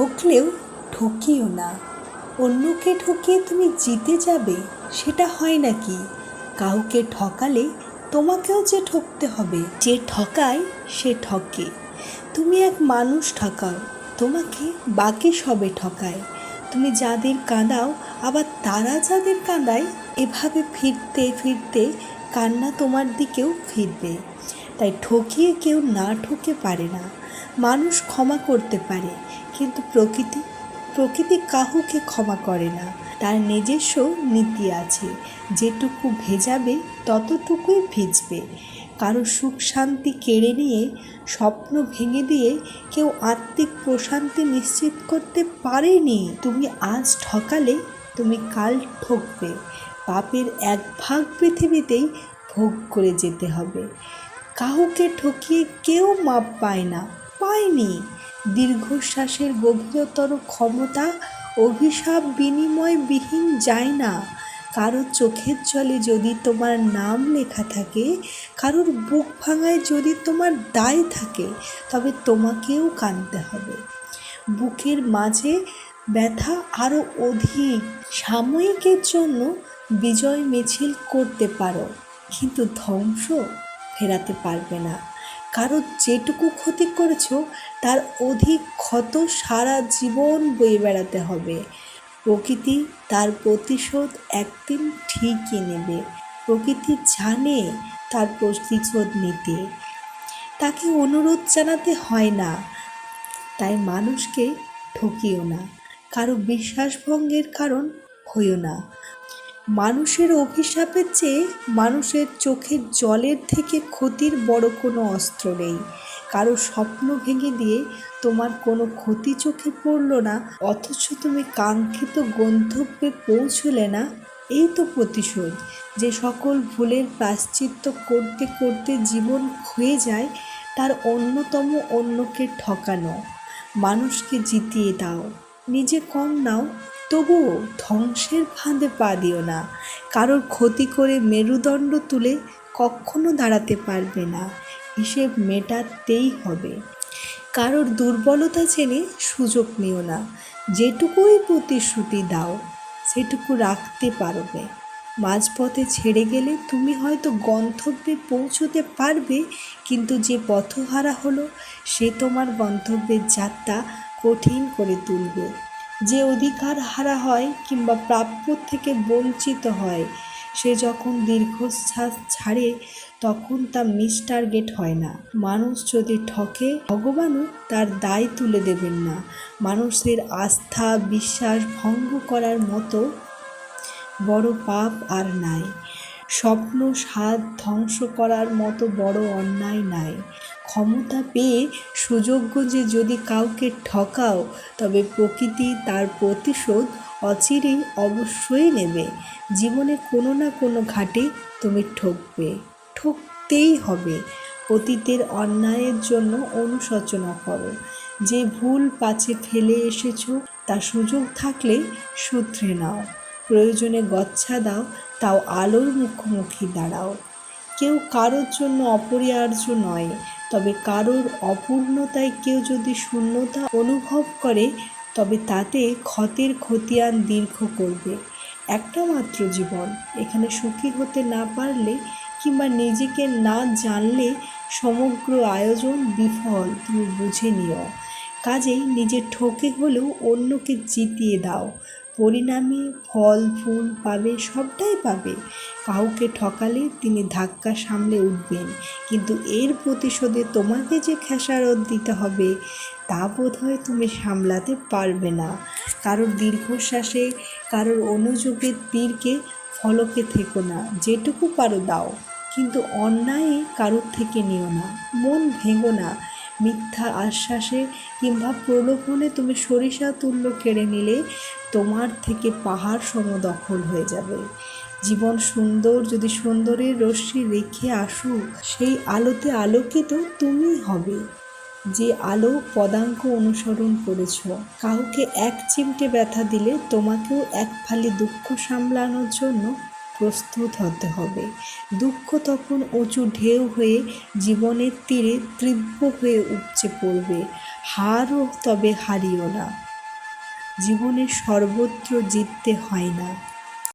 ঠকলেও ঠকিও না। অন্যকে ঠকিয়ে তুমি জিতে যাবে, সেটা হয় নাকি? কাউকে ঠকালে তোমাকেও যে ঠকতে হবে, যে ঠকায় সে ঠকে। তুমি এক মানুষ ঠকাও, তোমাকে বাকি সবে ঠকায়। তুমি যাদের কাঁদাও, আবার তারা যাদের কাঁদায়, এভাবে ফিরতে ফিরতে কান্না তোমার দিকেও ফিরবে। তাই ঠকিয়ে কেউ না ঠকে পারে না। মানুষ ক্ষমা করতে পারে। কিন্তু প্রকৃতি প্রকৃতি কাহুকে ক্ষমা করে না। তার নিজস্ব নীতি আছে। যেটুকু ভেজাবে, ততটুকুই ভিজবে। কারও সুখ শান্তি কেড়ে নিয়ে, স্বপ্ন ভেঙে দিয়ে কেউ আত্মিক প্রশান্তি নিশ্চিত করতে পারেনি। তুমি আজ ঠকালে, তুমি কাল ঠকবে। পাপের এক ভাগ পৃথিবীতেই ভোগ করে যেতে হবে। কাউকে ঠকিয়ে কেউ মাপ পায় না, পায়নি। দীর্ঘশ্বাসের গভীরতর ক্ষমতা, অভিশাপ বিনিময় বিহীন যায় না। কারোর চোখের জলে যদি তোমার নাম লেখা থাকে, কারোর বুক ভাঙায় যদি তোমার দায় থাকে, তবে তোমাকেও কাঁদতে হবে। বুকের মাঝে ব্যথা আরও অধিক। সাময়িকের জন্য বিজয় মিছিল করতে পারো, কিন্তু ধ্বংস ফেরাতে পারবে না। কারও যেটুকু ক্ষতি করেছ, তার অধিক ক্ষত সারা জীবন বয়ে বেড়াতে হবে। প্রকৃতি তার প্রতিশোধ একদিন ঠিকই নেবে। প্রকৃতি জানে তার প্রতিশোধ নিতে। তাকে অনুরোধ জানাতে হয় না। তাই মানুষকে ঠকিও না। কারও বিশ্বাসভঙ্গের কারণ হইও না। মানুষের অভিশাপের চেয়ে মানুষের চোখের জলের থেকে ক্ষতির বড় কোনো অস্ত্র নেই। কারও স্বপ্ন ভেঙে দিয়ে তোমার কোনো ক্ষতি চোখে পড়ল না, অথচ তুমি কাঙ্ক্ষিত গন্তব্যে পৌঁছলে না? এই তো প্রতিশোধ। যে সকল ভুলের প্রাশ্চিত্য করতে করতে জীবন ক্ষয়ে যায়, তার অন্যতম অন্যকে ঠকানো। মানুষকে জিতিয়ে দাও। নিজে কম নাও তবুও ধ্বংসের ফাঁদে পা দিও না। কারোর ক্ষতি করে মেরুদণ্ড তুলে কখনো দাঁড়াতে পারবে না। হিসেব মেটাতেই হবে। কারোর দুর্বলতা জেনে সুযোগ নিও না। যেটুকুই প্রতিশ্রুতি দাও, সেটুকু রাখতে পারবে। মাঝপথে ছেড়ে গেলে তুমি হয়তো গন্তব্যে পৌঁছতে পারবে, কিন্তু যে পথহারা হলো, সে তোমার গন্তব্যের যাত্রা কঠিন করে তুলবে। যে অধিকার হারা হয় কিংবা প্রাপ্য থেকে বঞ্চিত হয়, সে যখন দীর্ঘশ্বাস ছাড়ে, তখন তা মিস টার্গেট হয় না। মানুষ যদি ঠকে, ভগবানও তার দায় তুলে দেবেন না। মানুষের আস্থা, বিশ্বাস ভঙ্গ করার মতো বড় পাপ আর নাই। স্বপ্ন, স্বাদ ধ্বংস করার মতো বড় অন্যায় নাই। ক্ষমতা পেয়ে সুযোগ্য যে যদি কাউকে ঠকাও, তবে প্রকৃতি তার প্রতিশোধ অচিরেই অবশ্যই নেবে। জীবনে কোনো না কোনো ঘাটে তুমি ঠকবে, ঠকতেই হবে। অতীতের অন্যায়ের জন্য অনুশোচনা করো। যে ভুল পাছে ফেলে এসেছ, তা সুযোগ থাকলে সূত্রে নাও। প্রয়োজনে গচ্ছা দাও, তাও আলোর মুখোমুখি দাঁড়াও। কেউ কারোর জন্য অপরিহার্য নয় তবে কারোর অপূর্ণতায় কেউ যদি শূন্যতা অনুভব করে, তবে তাতে ক্ষতের খতিয়ান দীর্ঘ করবে। একটা মাত্র জীবন। এখানে সুখী হতে না পারলে কিংবা নিজেকে না জানলে সমগ্র আয়োজন বিফল, তুমি বুঝে নিও। কাজেই নিজে ঠকে হলেও অন্যকে জিতিয়ে দাও। পরিণামে ফল, ফুল পাবে, সবটাই পাবে। কাউকে ঠকালে তিনি ধাক্কা সামলে উঠবেন। কিন্তু এর প্রতিশোধে তোমাকে যে খেসারত দিতে হবে, তা বোধ হয় তুমি সামলাতে পারবে না। কারোর দীর্ঘশ্বাসে, কারোর অনুযোগের তীরকে ফলকে থেকো না, যেটুকু পারো দাও। কিন্তু অন্যায় কারোর থেকে নিও না। মন ভেঙো না। মিথ্যা আশ্বাসে কিংবা প্রলোভনে তুমি সরিষা তুল্য কেড়ে নিলে তোমার থেকে পাহাড় সম দখল হয়ে যাবে। জীবন সুন্দর যদি সুন্দরের রশ্মি রেখে আসুক সেই আলোতে আলোকিত তুমি হবে। যে আলো পদাঙ্ক অনুসরণ করেছ, কাউকে এক চিমটে ব্যথা দিলে তোমাকেও এক ফালি দুঃখ সামলানোর জন্য প্রস্তুত হতে হবে। দুঃখ তখন উঁচু ঢেউ হয়ে জীবনের তীরে তীব্র হয়ে উপচে পড়বে। হারও তবে হারিও না। জীবনে সর্বত্র জিততে হয় না।